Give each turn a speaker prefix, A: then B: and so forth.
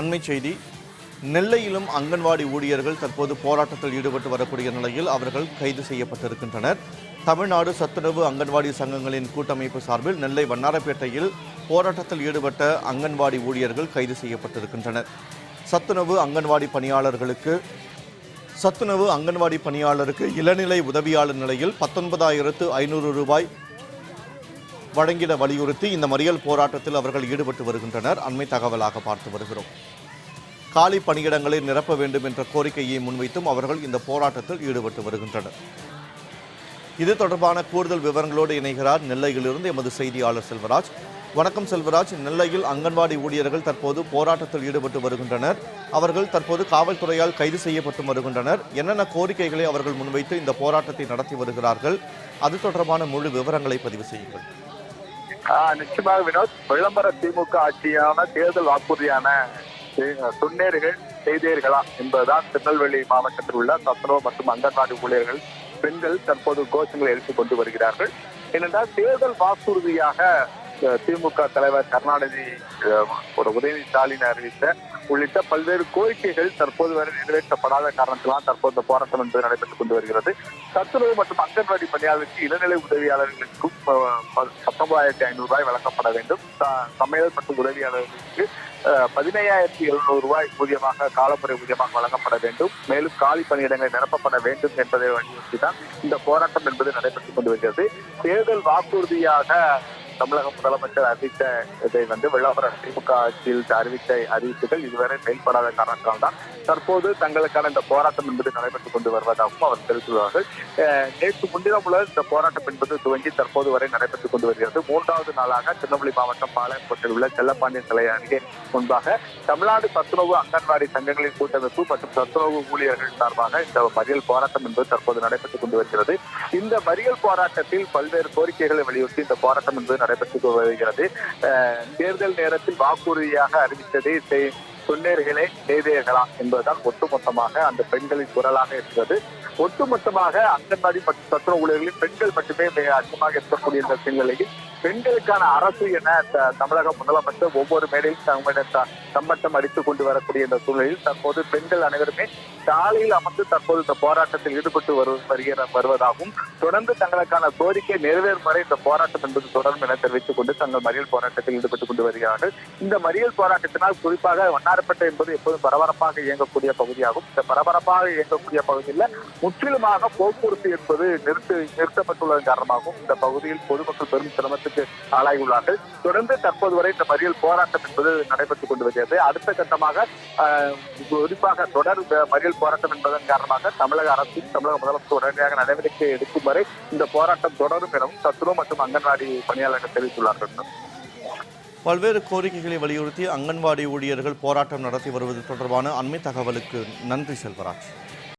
A: அண்மை செய்தி நெல்லையிலும் அங்கன்வாடி ஊழியர்கள் தற்போது போராட்டத்தில் ஈடுபட்டு வரக்கூடிய நிலையில் அவர்கள் கைது செய்யப்பட்டிருக்கின்றனர். தமிழ்நாடு சத்துணவு அங்கன்வாடி சங்கங்களின் கூட்டமைப்பு சார்பில் நெல்லை வண்ணாரப்பேட்டையில் போராட்டத்தில் ஈடுபட்ட அங்கன்வாடி ஊழியர்கள் கைது செய்யப்பட்டிருக்கின்றனர். சத்துணவு அங்கன்வாடி பணியாளர்களுக்கு சத்துணவு அங்கன்வாடி பணியாளருக்கு இளநிலை உதவியாளர் நிலையில் பத்தொன்பதாயிரத்து ஐநூறு ரூபாய் வழங்கிட வலியுறுத்தி இந்த மறியல் போராட்டத்தில் அவர்கள் ஈடுபட்டு வருகின்றனர். அண்மை தகவலாக பார்த்து வருகிறோம். காலி பணியிடங்களை நிரப்ப வேண்டும் என்ற கோரிக்கையை முன்வைத்தும் அவர்கள் இந்த போராட்டத்தில் ஈடுபட்டு வருகின்றனர். இது தொடர்பான கூடுதல் விவரங்களோடு இணைகிறார் நெல்லையிலிருந்து எமது செய்தியாளர் செல்வராஜ். வணக்கம் செல்வராஜ். நெல்லையில் அங்கன்வாடி ஊழியர்கள் தற்போது போராட்டத்தில் ஈடுபட்டு வருகின்றனர். அவர்கள் தற்போது காவல்துறையால் கைது செய்யப்பட்டு வருகின்றனர். என்னென்ன கோரிக்கைகளை அவர்கள் முன்வைத்து இந்த போராட்டத்தை நடத்தி வருகிறார்கள்? அது தொடர்பான முழு விவரங்களை பதிவு செய்யுங்கள்.
B: நிச்சயமாக வினோத் விளம்பர திமுக ஆட்சியான தேர்தல் வாக்குறுதியான செ- செய்தீர்களா என்பதுதான் திருநெல்வேலி மாவட்டத்தில் உள்ள சத்துணவு மற்றும் அங்கன்வாடி ஊழியர்கள் பெண்கள் தற்போது கோஷங்களை எழுப்பிக் கொண்டு வருகிறார்கள். ஏனென்றால் தேர்தல் வாக்குறுதியாக திமுக தலைவர் கருணாநிதி ஒரு உதயநிதி ஸ்டாலின் அறிவித்த உள்ளிட்ட பல்வேறு கோரிக்கைகள் தற்போது வரை நிறைவேற்றப்படாத காரணத்தினால் தற்போது இந்த போராட்டம் என்பது நடைபெற்றுக் கொண்டு வருகிறது. சத்துணவு மற்றும் அங்கன்வாடி பணியாளருக்கு இளநிலை உதவியாளர்களுக்கும் ப- பத்தொன்பதாயிரத்தி ஐநூறு ரூபாய் வழங்கப்பட வேண்டும். சமையல் மற்றும் உதவியாளர்களுக்கு பதினையாயிரத்தி எழுநூறு ரூபாய் ஊதியமாக காலமுறை ஊதியமாக வழங்கப்பட வேண்டும். மேலும் காலி பணியிடங்கள் நிரப்பப்பட வேண்டும் என்பதை வலியுறுத்தி தான் இந்த போராட்டம் என்பது நடைபெற்றுக் கொண்டு வருகிறது. தேர்தல் வாக்குறுதியாக தமிழக முதலமைச்சர் அறிவித்த இதை வந்து விளம்பரம் திமுக ஆட்சியில் அறிவித்த அறிவிப்புகள் இதுவரை செயல்படாத காரணத்தால் தான் தற்போது தங்களுக்கான இந்த போராட்டம் என்பது நடைபெற்றுக் கொண்டு வருவதாகவும் அவர் தெரிவித்துள்ளார்கள். நேற்று முன்தினம் உள்ள இந்த போராட்டம் என்பது துவங்கி தற்போது வரை நடைபெற்றுக் கொண்டு வருகிறது. மூன்றாவது நாளாக திருநெல்வேலி மாவட்டம் பாளையங்கோட்டையில் உள்ள செல்லப்பாண்டியன் சிலை அருகே முன்பாக தமிழ்நாடு சத்துணவு அங்கன்வாடி சங்கங்களின் கூட்டமைப்பு மற்றும் சத்துணவு ஊழியர்கள் சார்பாக இந்த மறியல் போராட்டம் என்பது தற்போது நடைபெற்றுக் கொண்டு வருகிறது. இந்த மறியல் போராட்டத்தில் பல்வேறு கோரிக்கைகளை வலியுறுத்தி இந்த போராட்டம் என்பது நடைபெற்று வருகிறது தேர்தல் நேரத்தில் வாக்குறுதியாக அறிவித்ததை செய்- சொன்னீர்களே செய்தீர்களா என்பதுதான் ஒட்டுமொத்தமாக அந்த பெண்களின் குரலாக இருக்கிறது. ஒட்டுமொத்தமாக அங்கன்வாடி மற்றும் சத்துணவு ஊழியர்களில் பெண்கள் மட்டுமே மிக அதிகமாக இருக்கக்கூடிய இந்த சூழ்நிலையில் பெண்களுக்கான அரசு என த- தமிழக முதலமைச்சர் ஒவ்வொரு மேடையும் சம்மட்டம் அடித்துக் கொண்டு வரக்கூடிய இந்த சூழலில் தற்போது பெண்கள் அனைவருமே சாலையில் அமர்ந்து தற்போது இந்த போராட்டத்தில் ஈடுபட்டு வரு வருகிற வருவதாகவும் தொடர்ந்து தங்களுக்கான கோரிக்கை நிறைவேறும் வரை இந்த போராட்டம் என்பது தொடரும் என தெரிவித்துக் கொண்டு தங்கள் மறியல் போராட்டத்தில் ஈடுபட்டுக் கொண்டு வருகிறார்கள். இந்த மறியல் போராட்டத்தினால் குறிப்பாக வண்ணாரப்பேட்டை என்பது எப்போதும் பரபரப்பாக இயங்கக்கூடிய பகுதியாகும். இந்த பரபரப்பாக இயங்கக்கூடிய பகுதியில் முற்றிலுமாக போக்குவரத்து என்பது நிறுத்து நிறுத்தப்பட்டுள்ளதன் காரணமாகவும் இந்த பகுதியில் பொதுமக்கள் பெரும் சிரமத்துக்கு ஆளாகியுள்ளார்கள். தொடர்ந்து தற்போது வரை இந்த மறியல் போராட்டம் என்பது நடைபெற்றுக் கொண்டு வருகிறது. அடுத்த கட்டமாக ஆஹ், குறிப்பாக தொடர் மறியல் போராட்டம் என்பதன் காரணமாக தமிழக அரசு தமிழக முதலமைச்சர் உடனடியாக நடவடிக்கை எடுக்கும் வரை இந்த போராட்டம் தொடரும் எனவும் சத்துணவு மற்றும் அங்கன்வாடி பணியாளர்கள் தெரிவித்துள்ளார்கள்.
A: பல்வேறு கோரிக்கைகளை வலியுறுத்தி அங்கன்வாடி ஊழியர்கள் போராட்டம் நடத்தி வருவது தொடர்பான அண்மை தகவலுக்கு நன்றி செல்வராஜ்.